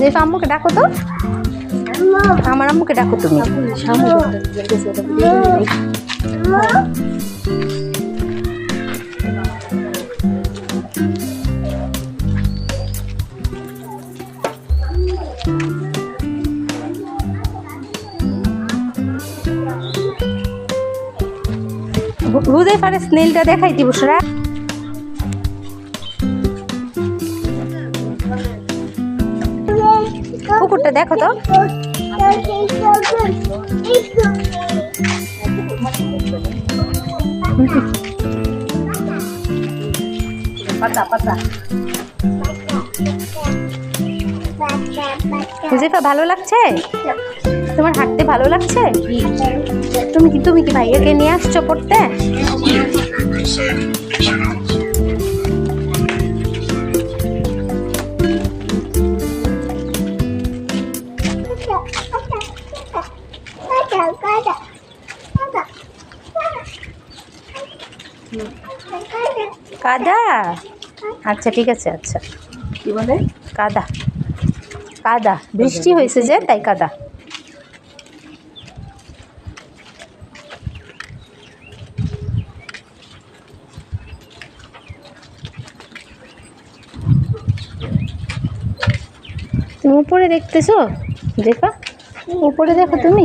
যে আম্মুকে ডাকো তো। আমার আম্মুকে ডাকো তুমি। পারে স্নেলটা দেখাই দিব সেরা কুকুরটা দেখো তো। ভালো লাগছে? তোমার হাঁটতে ভালো লাগছে? তুমি কি তুমি কি ভাইয়াকে নিয়ে আসছো পড়তে? কাদা? আচ্ছা ঠিক আছে আচ্ছা। কি বলে? কাদা। কাদা। বৃষ্টি হয়েছে যে তাই কাদা। তুমি উপরে দেখতেছো? দেখা উপরে দেখো তুমি?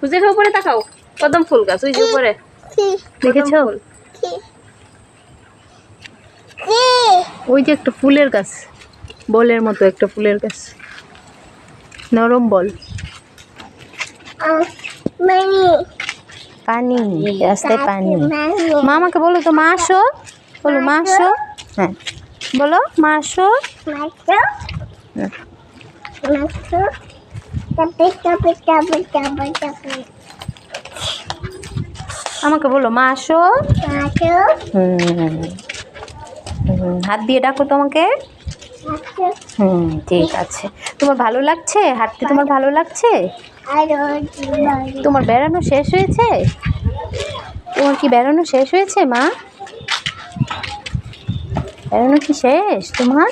হুজুর উপরে তাকাও। কদম ফুল গাছ, ওই যে উপরে। দেখেছ? ওই যে একটা ফুলের গাছ, বলের মতো একটা ফুলের গাছ। নরম বল। পানি, রাস্তায় পানি। মা, আমাকে বলো তো, মা আসো। বলো, মা আসো। হ্যাঁ। বলো, মা আসো। আমাকে বলো, মা আসো। হাত দিয়ে ডাকো তোমাকে। হুম, ঠিক আছে। তোমার ভালো লাগছে? হাঁটতে তোমার ভালো লাগছে? তোমার বেড়ানো শেষ হয়েছে? তোমার কি বেড়ানো শেষ হয়েছে, মা? বেড়ানো কি শেষ তোমার